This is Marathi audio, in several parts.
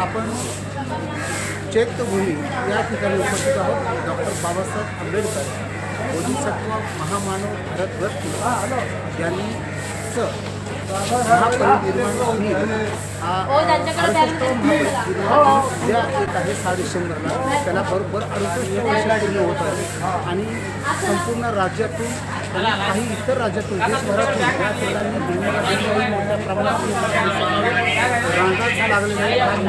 आपण चैत्यभूमी या ठिकाणी उपस्थित आहोत डॉक्टर बाबासाहेब आंबेडकर बोधिसत्व महामानव भारतरत्न यांनीचं महापरिनिर्वाण दिन हा उद्या आहे. सहा डिसेंबरला त्याला बरोबर अडुसष्ट वर्ष पूर्ण होत आहे. आणि संपूर्ण राज्यातून आणि काही इतर राज्यातून देशभरातून या ठिकाणी भीमेला मोठ्या प्रमाणात रांगाच लागलेल्या आहेत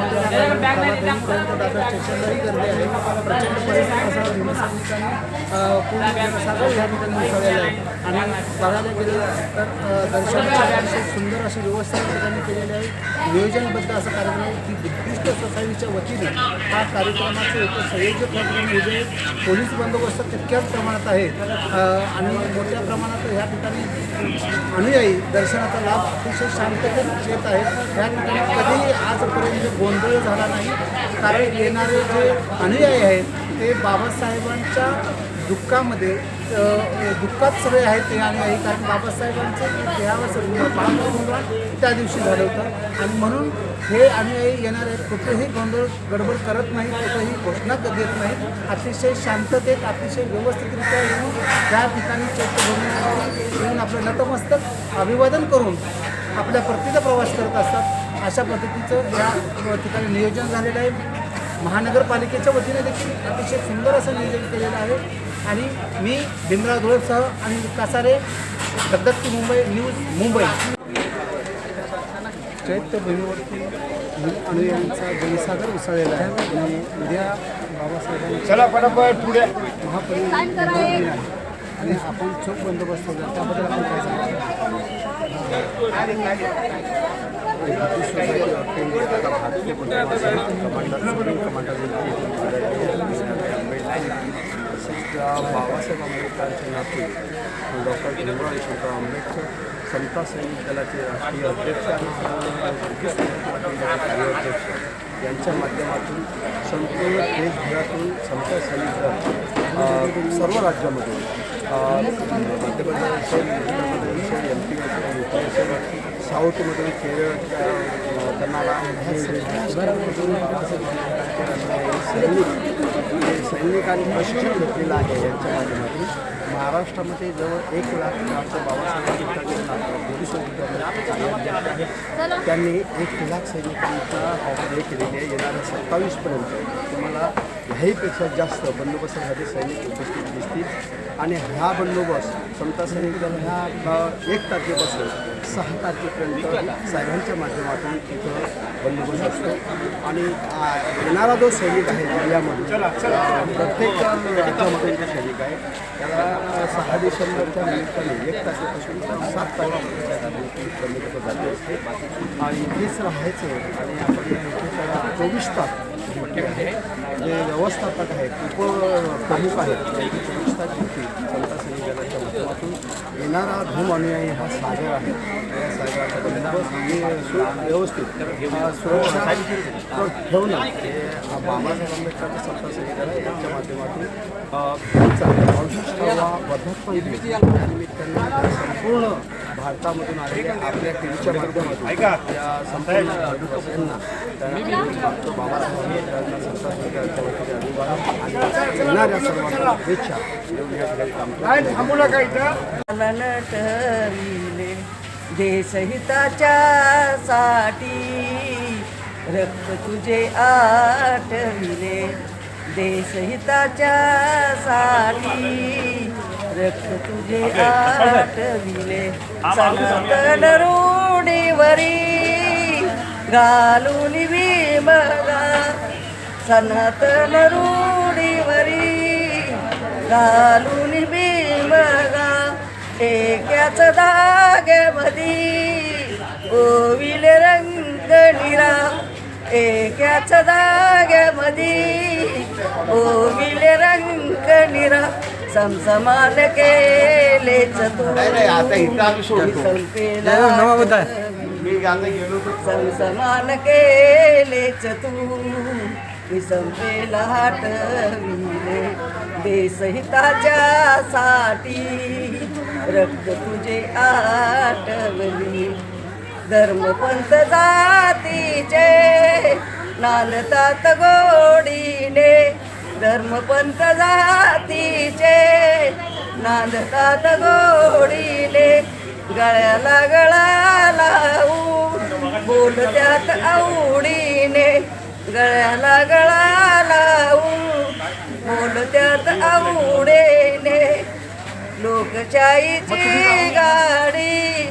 स्टेशनलाही गर्दी आहे. प्रचंड परिसरासह भीमसैनिकांनी अ, पूर्ण जनसागर या ठिकाणी मिसळलेलं आहे. आणि बघायला गेलं तर दर्शनाची अतिशय सुंदर अशी व्यवस्था या ठिकाणी केलेली आहे. नियोजनबद्ध असा कार्यक्रम आहे की बुद्धिस्ट सोसायटीच्या वतीने हा कार्यक्रमाचे एक संयोजक कार्यक्रम म्हणजे पोलीस बंदोबस्त तितक्याच प्रमाणात आहे. आणि मोठ्या प्रमाणात ह्या ठिकाणी अनुयायी दर्शनाचा लाभ अतिशय शांततेत घेत आहेत. ह्या ठिकाणी कधीही आजपर्यंत गोंधळ झाला नाही. कारण येणारे जे अनुयायी आहेत ते बाबासाहेबांच्या दुःखामध्ये दुःखात सगळे आहेत ते. अनुयायी कारण बाबासाहेबांचं देहावर बाळापण त्या दिवशी झालं होतं. आणि म्हणून हे अनुयायी येणार आहेत कुठेही गोंधळ गडबड करत नाही कुठेही घोषणा देत नाही अतिशय शांततेत अतिशय व्यवस्थितरित्या येऊन त्या ठिकाणी चैत्यभूमी येऊन आपलं नतमस्तक अभिवादन करून आपल्या परतीचा प्रवास करत असतात. अशा पद्धतीचं या ठिकाणी नियोजन झालेलं आहे. महानगरपालिकेच्या वतीने देखील अतिशय सुंदर असं नियोजन केलेलं आहे. आणि मी भीमराव धुळेसह आणि कासारे दत्तकी मुंबई न्यूज मुंबई. चैत्यभूमीवरती अनुयांचा जनसागर उसळलेला आहे. आणि उद्या. दिन आहे. आणि आपण चोख बंदोबस्त ठेवला त्याबद्दल आपण काय त्या बाबासाहेब आंबेडकरांचे नाते डॉक्टर भीमराव यशवंतराव आंबेडकर समता सैनिक दलाचे राष्ट्रीय अध्यक्ष आणि कार्याध्यक्ष यांच्या माध्यमातून संपूर्ण देशभरातून समता सैनिक दल सर्व राज्यामध्ये मध्य प्रदेश असेल उत्तर प्रदेश असेल एम पी असेल यू पी असेल साऊथमधून केरळ कर्नाटक सैनिक सैनिकांनी प्रशिक्षण घेतलेलं आहे यांच्या माध्यमातून. महाराष्ट्रामध्ये जवळ एक लाख डॉक्टर बाबासाहेब त्यांनी एक लाख सैनिकांचा हे केलेली आहे. येणाऱ्या सत्तावीसपर्यंत तुम्हाला ह्याहीपेक्षा जास्त बंदोबस्तासाठी सैनिक उपस्थित दिसतील. आणि हा बंदोबस्त समता सैनिक दल ह्या एक तारखेपासून सहा तारखेपर्यंत साहेबांच्या माध्यमातून इथं बंदोबस्त असतो. आणि येणारा जो सैनिक आहे जिल्ह्यामध्ये प्रत्येक जे सैनिक आहे त्याला सहा डिसेंबरच्या निमित्ताने एक तारखेपासून तर सात तारखेपर्यंत झाले असते आणि इथेच राहायचं आणि आपण चोवीस तास. आहे जे व्यवस्थापक आहेत उपप्रमुख आहेत त्यांची चोवीस कृती ड्युटी समता माध्यमातून येणारा धूम अनुयायी हा सागर आहे. या सागराचा व्यवस्थित सुरक्षा ठेवणं हे हा बाबासाहेब आंबेडकर समता सैनिक यांच्या माध्यमातून त्यांचा अडुसष्टावा वर्धापन दिन या निमित्तानं संपूर्ण भारतामधून आलेल्या आपल्या टीव्हीच्या माध्यमातून या संपूर्ण भारतवासियांना डॉक्टर बाबासाहेब आंबेडकरांना समता सैनिक दलाच्या वतीने अभिवादन आणि येणाऱ्या सर्वांना शुभेच्छा. देऊन या ठिकाणी काम ठरविले देशहिताच्या साठी रक्त तुझे आठविले. देशहिताच्या साठी रक्त तुझे आठविले सनातन रूढीवरी घालून विमगा सनातन रूढीवरी घालून भीमगा एकाच धाग्यामधी ओविल रंग निरा. एकाच धाग्यामधी ओविल रंग निरा. समसमान तर संसमान केलेच तू. विसंपेला हटविले देशहिताच्या साठी रक्त तुझे आठवली. धर्मपंथ जातीचे नांदतात गोडीने. धर्मपंथ जातीचे नांदतात गोडीले गळ्याला गळा लावून बोलत्यात आवडीने गळ्याला गळा लावून बोलत्यात आवडीने. लोकशाहीची गाडी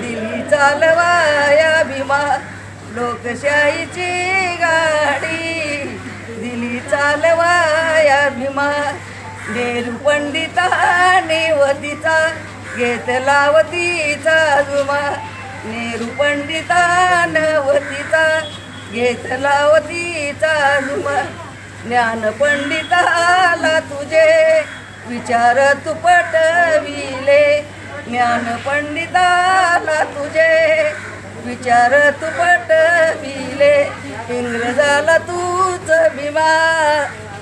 दिली चालवाया भीमा लोकशाहीची गाडी. चालवाया भीमा नेहरू पंडिता नेवतीचा घेत लावतीचा जुमा नेहरू पंडिता नवतीचा घेत लावतीचा जुमा ज्ञान पंडिताला तुझे विचार तू पटविले. ज्ञान पंडिताला तुझे विचार तू पटविले. इंग्रजाला तूच भीमा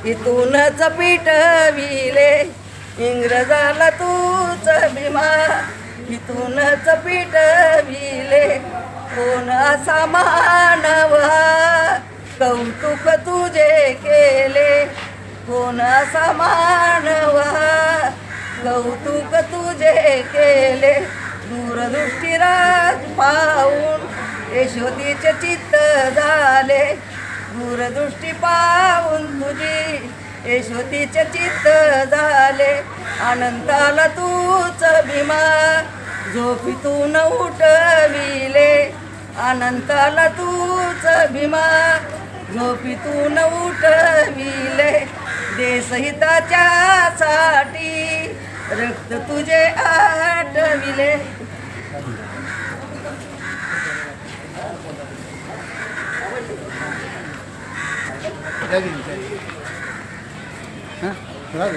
इथूनच पिटविले. इंग्रजाला तूच भीमा इथूनच पिटविले. कोण असा मानव कौतुक तुझे केले. कोण असा मानव कौतुक तुझे केले. दूरदृष्टी राज पाहून यशोदीचे चित्त झाले. दूरदृष्टी पाहून तुझी यशोदीचे चित्त झाले. अनंताला तूच भीमा झोपीतून उठविले. अनंताला तूच भीमा झोपीतून उठविले. देशहिताच्या साठी रक्त तुझे आठविले. சரிங்க சரிங்க ஆ அதாவது